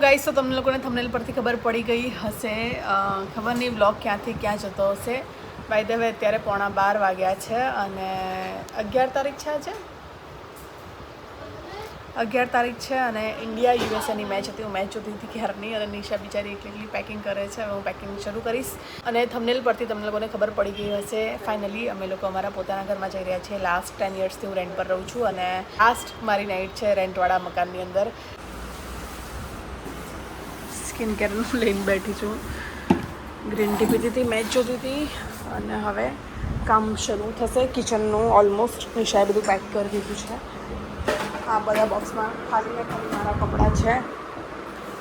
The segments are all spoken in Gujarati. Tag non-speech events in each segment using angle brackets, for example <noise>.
ગાઈસ તો તમને લોકોને થંબનેલ પરથી ખબર પડી ગઈ હશે. ખબર નહીં બ્લોગ ક્યાંથી ક્યાં જતો હશે. બાય ધ વે અત્યારે પોણા બાર વાગ્યા છે અને અગિયાર તારીખ છે આજે? અગિયાર તારીખ છે અને ઇન્ડિયા યુએસએની મેચ હતી. હું મેચ જોતી હતી ક્યારની અને નિશા બિચારી એટલી એટલી પેકિંગ કરે છે. હવે હું પેકિંગ શરૂ કરીશ. અને થંબનેલ પરથી તમને લોકોને ખબર પડી ગઈ હશે. ફાઇનલી અમે લોકો અમારા પોતાના ઘરમાં જઈ રહ્યા છીએ. લાસ્ટ ટેન યર્સથી હું રેન્ટ પર રહું છું. અને લાસ્ટ મારી નાઇટ છે રેન્ટવાળા મકાનની અંદર. સ્કિન કેરનું લઈને બેઠી છું. ગ્રીન ટી પીધી હતી મેચ જોતી હતી. અને હવે કામ શરૂ થશે. કિચનનું ઓલમોસ્ટ નિશાએ બધું પેક કરી દીધું છે. આ બધા બોક્સમાં ખાલી ને ખાલી મારા કપડાં છે.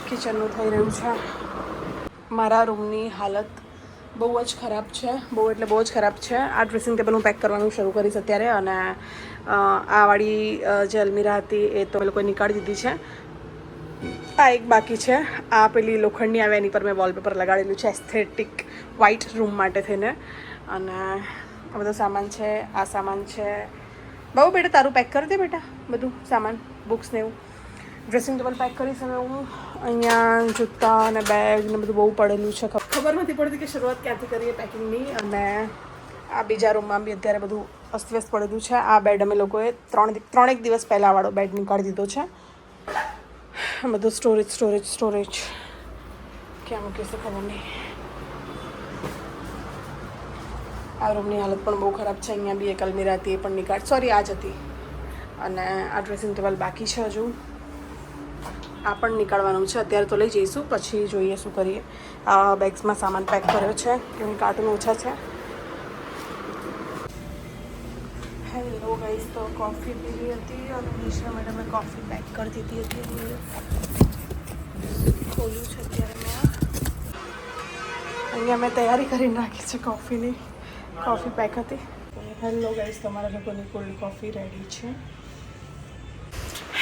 કિચનનું થઈ રહ્યું છે. મારા રૂમની હાલત બહુ જ ખરાબ છે. બહુ એટલે બહુ જ ખરાબ છે. આ ડ્રેસિંગ ટેબલ હું પેક કરવાનું શરૂ કરીશ અત્યારે. અને આવાળી જે અલમીરા હતી એ તો એ લોકોએ નીકાળી દીધી છે. આ એક બાકી છે. આ પેલી લોખંડની આવે એની પર મેં વોલપેપર લગાડેલું છે એસ્થેટિક વ્હાઇટ રૂમ માટે થઈને. અને આ બધો સામાન છે, આ સામાન છે. બહુ બેટા, તારું પેક કરી દે બેટા, બધું સામાન બુક્સ ને એવું. ડ્રેસિંગ ટેબલ પેક કરીશ હવે હું. અહીંયા જૂતા અને બેગ ને બધું બહુ પડેલું છે. ખબર નથી પડતી કે શરૂઆત ક્યાંથી કરીએ પેકિંગની અને આ બીજા રૂમમાં બી અત્યારે બધું અસ્તવ્યસ્ત પડેલું છે. આ બેડ અમે લોકોએ ત્રણ ત્રણેક દિવસ પહેલાં વાળો બેડ નીકાળી દીધો છે. બધું સ્ટોરેજ સ્ટોરેજ સ્ટોરેજ ક્યાં મૂકીશું ખબર નહીં. આ રૂમની હાલત પણ બહુ ખરાબ છે. અહીંયા બી એક અલમીરા હતી એ પણ નીકાળ સોરી આ જ હતી. અને આ ડ્રેસિંગ ટેબલ બાકી છે હજુ. આ પણ નીકળવાનું છે. અત્યારે તો લઈ જઈશું, પછી જોઈએ શું કરીએ. આ બેગ્સમાં સામાન પેક કર્યો છે. કેમ કાર્ટૂન ઓછા છે. હેલો તો કોફી પીવી હતી અને નિશા મેડમે કોફી પેક કરી દીધી હતી. ખોલ્યું છે અત્યારે મેં. અહીંયા મેં તૈયારી કરીને નાખી છે કોફીની કોફી પેક હતી. હેલો ગાઈસ તમારા લોકોની કોલ્ડ કોફી રેડી છે.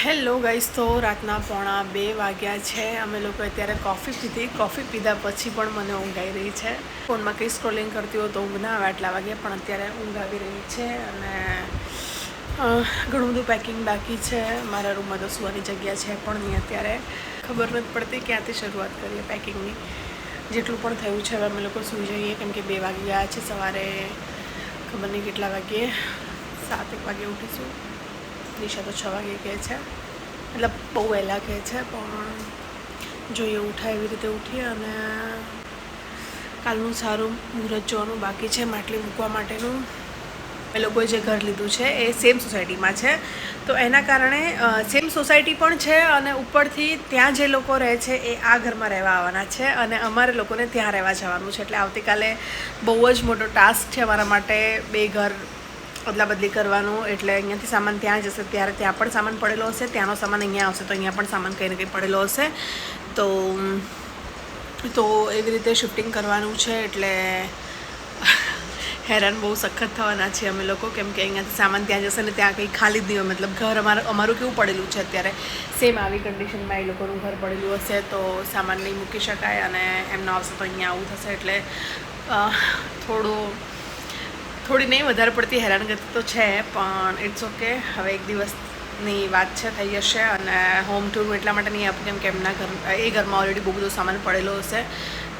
હેલો ગાઈસ તો રાતના પોણા બે વાગ્યા છે. અમે લોકો અત્યારે કોફી પીધી. કોફી પીધા પછી પણ મને ઊંઘ આવી રહી છે. ફોનમાં કંઈ સ્ક્રોલિંગ કરતી હોય તો ઊંઘ ના આવે આટલા વાગે પણ અત્યારે ઊંઘ આવી રહી છે અને ઘણું બધું પેકિંગ બાકી છે. મારા રૂમમાં તો સુવાની જગ્યા છે પણ નહીં અત્યારે. ખબર નથી પડતી ક્યાંથી શરૂઆત કરીએ પેકિંગની જેટલું પણ થયું છે, હવે અમે લોકો સૂઈ જઈએ. કેમ કે બે વાગી ગયા છે સવારે. ખબર નહીં કેટલા વાગ્યે. સાત એક વાગે ઉઠીશું. દિશા તો છ વાગે કહે છે. મતલબ બહુ વહેલા કહે છે, પણ જોઈએ ઉઠાય એવી રીતે ઉઠીએ અને કાલનું સારું મુહૂર્ત જોવાનું બાકી છે, માટલી મૂકવા માટેનું. એ લોકોએ જે ઘર લીધું છે એ સેમ સોસાયટીમાં છે. તો એના કારણે સેમ સોસાયટી પણ છે અને ઉપરથી ત્યાં જે લોકો રહે છે એ આ ઘરમાં રહેવા આવવાના છે અને અમારે લોકોને ત્યાં રહેવા જવાનું છે. એટલે આવતીકાલે બહુ જ મોટો ટાસ્ક છે અમારા માટે બે ઘર અદલા બદલી કરવાનું. એટલે અહીંયાથી સામાન ત્યાં જશે, ત્યારે ત્યાં પણ સામાન પડેલો હશે, ત્યાંનો સામાન અહીંયા આવશે, તો અહીંયા પણ સામાન કંઈ ને કંઈ પડેલો હશે. તો તો એવી રીતે શિફ્ટિંગ કરવાનું છે, એટલે હેરાન બહુ સખત થવાના છીએ અમે લોકો. કેમ કે અહીંયાથી સામાન ત્યાં જશે ને ત્યાં કંઈ ખાલી જ નહીં હોય. મતલબ ઘર અમારું અમારું કેવું પડેલું છે અત્યારે? સેમ આવી કન્ડિશનમાં એ લોકોનું ઘર પડેલું હશે તો સામાન નહીં મૂકી શકાય અને એમનો આવશે તો અહીંયા આવું થશે એટલે થોડું થોડી નહીં વધારે પડતી હેરાનગતિ તો છે, પણ ઇટ્સ ઓકે હવે એક દિવસની વાત છે, થઈ જશે અને હોમ ટૂર એટલા માટે નહીં આપું કેમ કે એમના ઘર એ ઘરમાં ઓલરેડી બહુ બધો સામાન પડેલો હશે.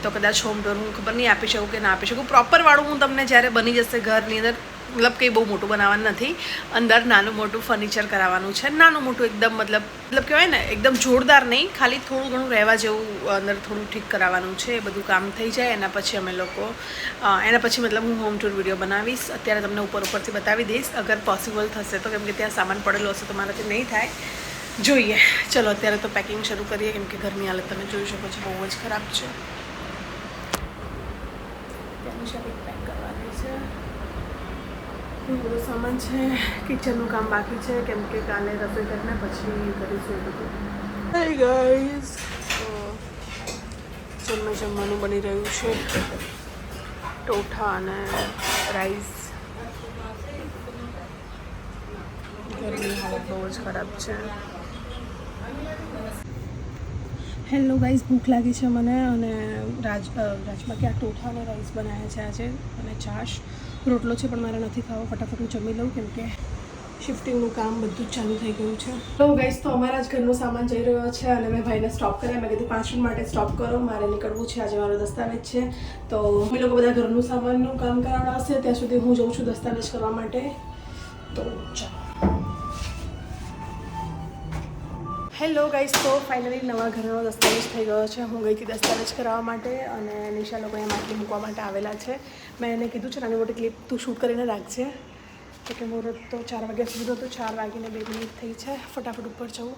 તો કદાચ હોમ ટૂર હું ખબર નહીં આપી શકું કે ના આપી શકું. પ્રોપર વાળું હું તમને જ્યારે બની જશે ઘરની અંદર, મતલબ કંઈ બહુ મોટું બનાવવાનું નથી, અંદર નાનું મોટું ફર્નિચર કરાવવાનું છે. નાનું મોટું એકદમ મતલબ મતલબ કહેવાય ને, એકદમ જોરદાર નહીં, ખાલી થોડું ઘણું રહેવા જેવું અંદર થોડું ઠીક કરાવવાનું છે, એ બધું કામ થઈ જાય. એના પછી અમે લોકો એના પછી મતલબ હું હોમ ટૂર વીડિયો બનાવીશ. અત્યારે તમને ઉપર ઉપરથી બતાવી દઈશ. અગર પોસિબલ થશે તો કેમ કે ત્યાં સામાન પડેલો હશે તો મારાથી નહીં થાય. જોઈએ. ચલો, અત્યારે તો પેકિંગ શરૂ કરીએ. કેમ કે ઘરની હાલત તમે જોઈ શકો છો, બહુ જ ખરાબ છે. શોપિંગ પેક કરવાની છે. બધું સામાન છે કિચનનું કામ બાકી છે, કેમ કે કાલે રસોઈ કરીને પછી કરીશું એ બધું. ગાઈઝ જમવા જમવાનું બની રહ્યું છે. ટોઠા અને રાઈસ ઘરની હાલત બહુ જ ખરાબ છે. હેલો ગાઈઝ ભૂખ લાગી છે મને અને રાજ અ, કે આ ટોઠા અને રાઈસ બનાવ્યા છે આજે અને છાશ. રોટલો છે પણ મારે નથી ખાવો ફટાફટ હું જમી લઉં કેમ કે શિફ્ટિંગનું કામ બધું જ ચાલુ થઈ ગયું છે. તો ગાઈઝ તો અમારા જ ઘરનો સામાન જઈ રહ્યો છે અને મેં ભાઈને સ્ટોપ કર્યા. મેં કીધું પાંચ મિનિટ માટે સ્ટોપ કરો મારે નીકળવું છે આજે મારો દસ્તાવેજ છે. તો અમે લોકો બધા ઘરનું સામાનનું કામ કરાવડાવશે ત્યાં સુધી હું જઉં છું દસ્તાવેજ કરવા માટે. તો ચાલો. હેલો ગાઈસ, તો ફાઇનલી નવા ઘરનો દસ્તાવેજ થઈ ગયો છે. હું ગઈ હતી દસ્તાવેજ કરાવવા માટે અને નિશા લોકો અહીંયા માટલી મૂકવા માટે આવેલા છે. મેં એને કીધું છે, નાની મોટી ક્લિપ તું શૂટ કરીને રાખજે. તો કે મુહૂર્ત તો ચાર વાગ્યા સુધી હતું, ચાર વાગીને બે મિનિટ થઈ છે. ફટાફટ ઉપર જવું.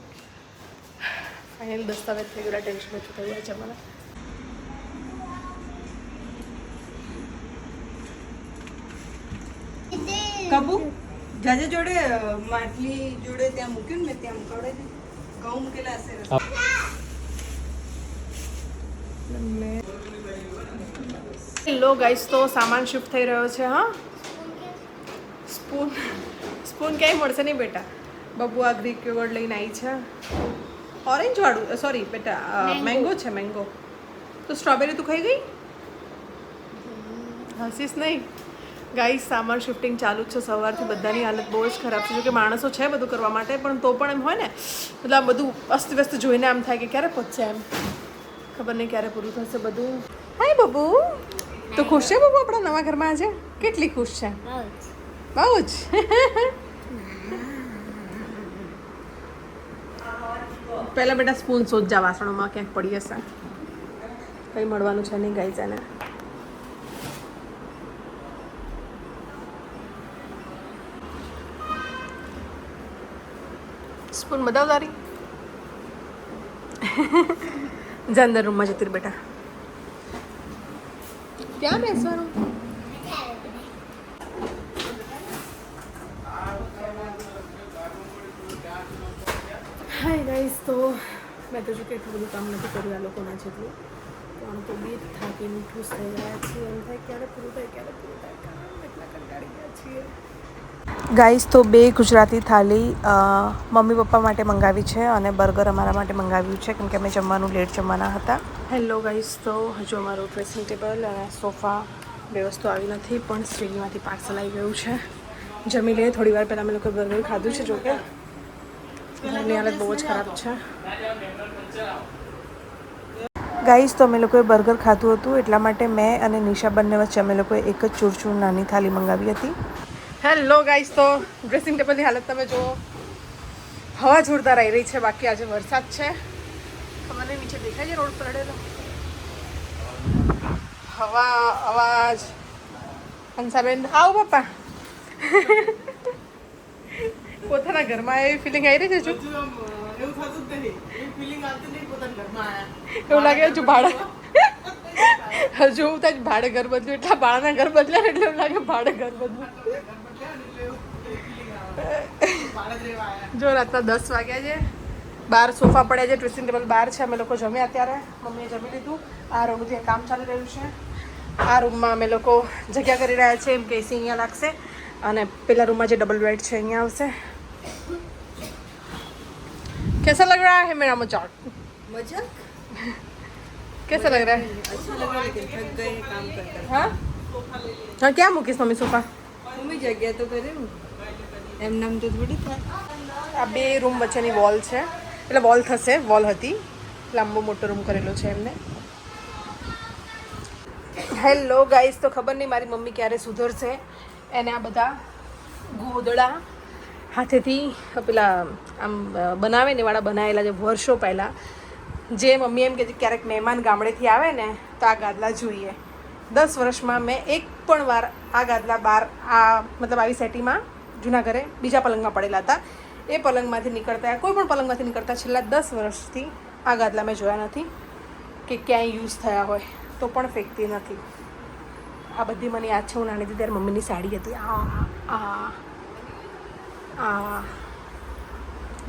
ફાઇનલ દસ્તાવેજ થઈ ગયેલા ટેન્શન ઓછું થઈ ગયા છે મને કબુ? જાજે જોડે માટલી જોડે ત્યાં મૂક્યું ને મેં ત્યાં મુકાવડે છે ઘઉં મૂકેલા હશે હેલો ગાઈસ તો સામાન શિફ્ટ થઈ રહ્યો છે હા સ્પૂન સ્પૂન ક્યાંય મળશે નહીં બેટા બબુ આ ગ્રીક યોગર્ટ લઈને આવી છે. ઓરેન્જ વાળું સોરી બેટા મેંગો છે મેંગો તો સ્ટ્રોબેરી તું ખાઈ ગઈ? હસીશ નહીં ગાઈસ, સામાન શિફ્ટિંગ ચાલુ છે. સવારથી બધાની હાલત બહુ જ ખરાબ છે. જો કે માણસો છે બધું કરવા માટે, પણ તો પણ એમ હોય ને મતલબ આ બધું અસ્તવ્યસ્ત જોઈને આમ થાય કે ક્યારે પહોંચશે એમ. ખબર નહીં ક્યારે પૂરું થશે બધું. હાય બબુ. તો ખુશ છે બબુ આપણા નવા ઘરમાં આજે? કેટલી ખુશ છે? બહુ જ. <laughs> પહેલાં બેટા સ્પૂન સોજા વાસણોમાં ક્યાંક પડી હશે. કંઈ મળવાનું છે નહીં ગાઈ એને. સ્પૂન બતાવ તારી? જા અંદર રૂમમાં જતી રહી બેટા. ક્યાં બેસવાનું? હાય ગાઈસ તો મેં તો જો કે એટલું બધું કામ નથી કર્યું આ લોકોના જેટલું. તો આમ તો બી થાકીને ઠૂસ થઈ ગયા છીએ. એમ થાય ક્યારે પૂરું થાય ક્યારે પૂરું થાય કામ એટલા કંટાળી ગયા છીએ ગાઈસ તો બે ગુજરાતી થાળી મમ્મી પપ્પા માટે મંગાવી છે અને બર્ગર અમારા માટે મંગાવ્યું છે કેમ કે અમે જમવાનું લેટ જમવાના હતા. હેલો ગાઈસ તો હજુ અમારું ડ્રેસિંગ ટેબલ અને સોફા બે વસ્તુ આવી નથી પણ સ્વિગીમાંથી પાર્સલ આવી ગયું છે. જમી લઈએ થોડી વાર પહેલાં અમે લોકો બર્ગર ખાધું છે જોકે. એની હાલત બહુ જ ખરાબ છે. ગાઈસ તો અમે લોકોએ બર્ગર ખાધું હતું એટલા માટે મેં અને નિશા બંને વચ્ચે અમે લોકોએ એક જ ચૂરચૂર નાની થાળી મંગાવી હતી. હેલો ગાઈસ તો ડ્રેસિંગ ટેબલની હાલત તમે જુઓ. હવા જોરદાર આવી રહી છે બાકી આજે વરસાદ છે. ખબર નહીં નીચે દેખાય છે રોડ પર અડેલો હવા અવાજ. હંસાબેન આવો પપ્પા પોતાના ઘરમાં એવી ફિલિંગ આવી રહી છે જો એવું લાગે હજુ ભાડા હજુ હું ત્યાં ભાડે ઘર બદલ્યું એટલા ભાડાના ઘર બદલ્યા એટલે એવું લાગે ભાડે ઘર બદલ્યું. જો રાતના દસ વાગ્યા છે બાર સોફા પડ્યા છે ડ્રેસિંગ ટેબલ બાર છે અમે લોકો જમ્યા અત્યારે મમ્મીએ જમી લીધું આ રૂમનું ત્યાં કામ ચાલી રહ્યું છે આ રૂમમાં અમે લોકો જગ્યા કરી રહ્યા છીએ એમ કે એસી અહીંયા લાગશે અને પેલા રૂમમાં જે ડબલ બેડ છે અહીંયા આવશે कैसा लग रहा है मेरा मजाक મજાક कैसा लग रहा है अच्छा लग रहा है लेकिन थक गए हैं काम कर कर हाँ हाँ क्या મૂકીશ મમ્મી સોફા મમ્મી જગ્યા તો કરે ને એમ નામ તો થોડી આ બે રૂમ વચ્ચેની વોલ છે. એટલે વોલ થશે વોલ હતી. લાંબો મોટો રૂમ કરેલો છે એમને. હેલો ગાઈસ તો ખબર નહીં મારી મમ્મી ક્યારે સુધરશે. એને આ બધા ગોદડા હાથેથી પેલા આમ બનાવે ને વાળા બનાવેલા છે વર્ષો પહેલાં. જે મમ્મી એમ કે ક્યારેક મહેમાન ગામડેથી આવે ને, તો આ ગાદલા જોઈએ. દસ વર્ષમાં મેં એક પણ વાર આ ગાદલા બાર આ, મતલબ આવી સેટીમાં જૂના ઘરે બીજા પલંગમાં પડેલા હતા. એ પલંગમાંથી નીકળતા, કોઈ પણ પલંગમાંથી નીકળતા છેલ્લા દસ વર્ષથી આ ગાદલા મેં જોયા નથી કે ક્યાંય યુઝ થયા હોય, તો પણ ફેંકતી નથી. આ બધી મને યાદ છે, હું નાની હતી ત્યારે મમ્મીની સાડી હતી. આ આ આ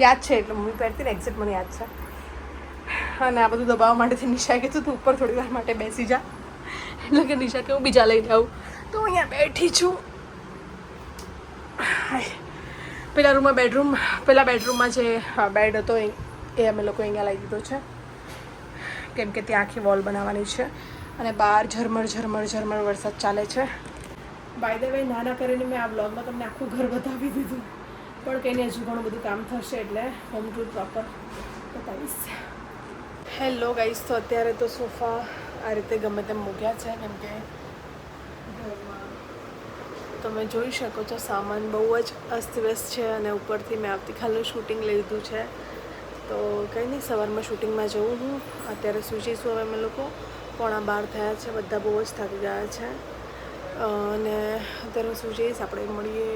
યાદ છે એટલે મમ્મી પહેરતી ને એક્ઝેક્ટ મને યાદ છે. અને આ બધું દબાવવા માટેથી નિશા કીધું તું, ઉપર થોડી વાર માટે બેસી જા. એટલે કે નિશા કે હું બીજા લઈને આવું તો અહીંયા બેઠી છું. પેલા રૂમમાં બેડરૂમ પેલા બેડરૂમમાં જે બેડ હતો એ અમે લોકો અહીંયા લાવી દીધો છે. કેમ કે ત્યાં આખી વોલ બનાવવાની છે અને બહાર ઝરમર ઝરમર ઝરમર વરસાદ ચાલે છે. બાય ધ વે નાના કરીને મેં આ બ્લોગમાં તમને આખું ઘર બતાવી દીધું. પણ કંઈ નહીં હજુ ઘણું બધું કામ થશે એટલે હોમ ટૂર પ્રોપર બતાવીશ. હેલો ગાઈસ તો અત્યારે તો સોફા આ રીતે ગમે તેમ મૂક્યા છે, કેમ કે તમે જોઈ શકો છો, સામાન બહુ જ અસ્તવ્યસ્ત છે અને ઉપરથી મેં આવતીકાલનું શૂટિંગ લીધું છે. તો કંઈ નહીં, સવારમાં શૂટિંગમાં જવું હું. અત્યારે સૂચીશું હવે અમે લોકો. પોણા બાર થયા છે, બધા બહુ જ થાકી ગયા છે. અને અત્યારે હું સૂચીશ આપણે મળીએ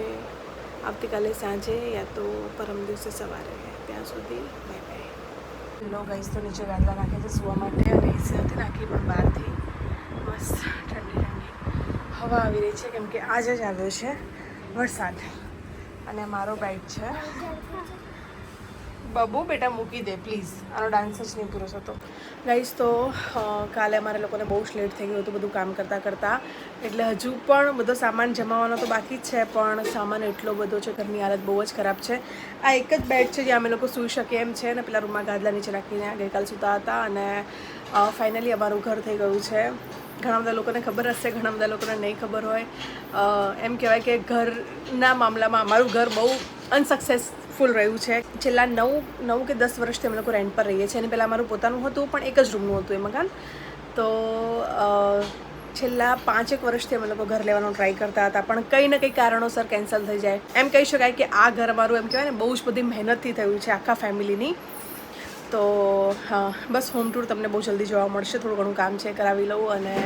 આવતીકાલે સાંજે યા તો પરમ દિવસે સવારે. ત્યાં સુધી બાય બાય લો ગાઈસ તો નીચે ગાદલા નાખે છે, સુવા માટે અને એસી નથી નાખી, પણ બહારથી. હવા આવી રહી છે કેમ કે આજે જ આવ્યો છે વરસાદ. અને મારો બાઇક છે. બાબુ, બેટા મૂકી દે પ્લીઝ આનો ડાન્સ જ નહીં પૂરો થતો. ગાઈસ તો કાલે અમારે લોકોને બહુ જ લેટ થઈ ગયું હતું બધું કામ કરતાં કરતાં. એટલે હજુ પણ બધો સામાન જમાવવાનો તો બાકી જ છે, પણ સામાન એટલો બધો છે, ઘરની હાલત બહુ જ ખરાબ છે. આ એક જ બેડ છે જ્યાં અમે લોકો સૂઈ શકીએ એમ છે અને પેલા રૂમમાં ગાદલા નીચે રાખીને ગઈકાલ સૂતા હતા અને ફાઇનલી અમારું ઘર થઈ ગયું છે. ઘણા બધા લોકોને ખબર હશે, ઘણા બધા લોકોને નહીં ખબર હોય. એમ કહેવાય કે ઘરના મામલામાં અમારું ઘર બહુ અનસક્સેસફુલ રહ્યું છે. છેલ્લા નવ નવ કે દસ વર્ષથી અમે લોકો રેન્ટ પર રહીએ છીએ. અને પહેલાં અમારું પોતાનું હતું, પણ એક જ રૂમનું હતું એ મકાન. તો છેલ્લા પાંચેક વર્ષથી અમે લોકો ઘર લેવાનો ટ્રાય કરતા હતા, પણ કંઈ ને કંઈ કારણોસર કેન્સલ થઈ જાય. એમ કહી શકાય કે આ ઘર અમારું, એમ કહેવાય ને, બહુ જ બધી મહેનતથી થયું છે આખા ફેમિલીની તો બસ હોમ ટૂર તમને બહુ જલ્દી જોવા મળશે. થોડું ઘણું કામ છે, કરાવી લઉં અને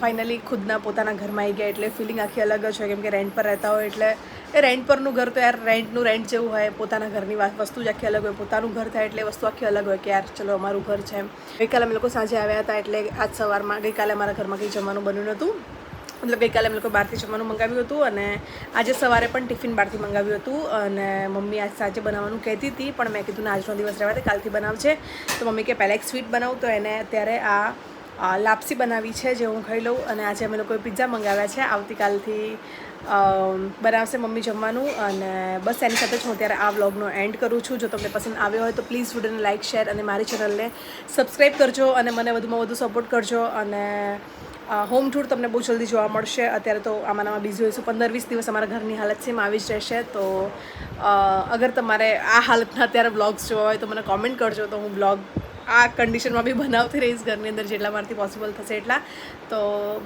ફાઇનલી ખુદના પોતાના ઘરમાં આવી ગયા એટલે ફિલિંગ આખી અલગ જ હોય. કેમ કે રેન્ટ પર રહેતા હોય એટલે એ રેન્ટ પરનું ઘર તો યાર રેન્ટનું રેન્ટ જેવું હોય, પોતાના ઘરની વસ્તુ જ આખી અલગ હોય. પોતાનું ઘર થાય એટલે વસ્તુ આખી અલગ હોય કે યાર ચલો અમારું ઘર છે એમ. ગઈકાલે અમે લોકો સાંજે આવ્યા હતા એટલે આજ સવારમાં ગઈકાલે અમારા ઘરમાં કંઈ જમવાનું બન્યું નહોતું. મતલબ ગઈકાલે અમે લોકો બહારથી જમવાનું મંગાવ્યું હતું અને આજે સવારે પણ ટિફિન બહારથી મંગાવ્યું હતું અને મમ્મી આજ સાંજે બનાવવાનું કહેતી હતી, પણ મેં કીધું ને, આજનો દિવસ રહેવા દે, કાલથી બનાવજે. તો મમ્મી કે પહેલાં એક સ્વીટ બનાવું, તો એને અત્યારે આ લાપસી બનાવી છે જે હું ખાઈ લઉં અને આજે અમે લોકોએ પિઝા મંગાવ્યા છે. આવતીકાલથી બનાવશે મમ્મી જમવાનું અને બસ એની સાથે જ હું ત્યારે આ વ્લોગનો એન્ડ કરું છું. જો તમને પસંદ આવ્યો હોય તો પ્લીઝ વિડીયોને લાઇક શેર અને મારી ચેનલને સબસ્ક્રાઈબ કરજો અને મને વધુમાં વધુ સપોર્ટ કરજો અને હોમ ટૂર તમને બહુ જલ્દી જોવા મળશે. અત્યારે તો આમાંનામાં બિઝી હોઈશું પંદર વીસ દિવસ અમારા ઘરની હાલત સેમ આવી જ રહેશે. તો અગર તમારે આ હાલતના અત્યારે બ્લોગ્સ જોવા હોય તો મને કોમેન્ટ કરજો. તો હું બ્લોગ આ કન્ડિશનમાં બી બનાવતી રહીશ ઘરની અંદર જેટલા મારાથી પોસિબલ થશે એટલા. તો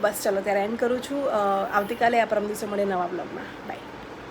બસ ચલો ત્યારે એન્ડ કરું છું. આવતીકાલે આ પરમ દિવસે મળે નવા બ્લોગમાં બાય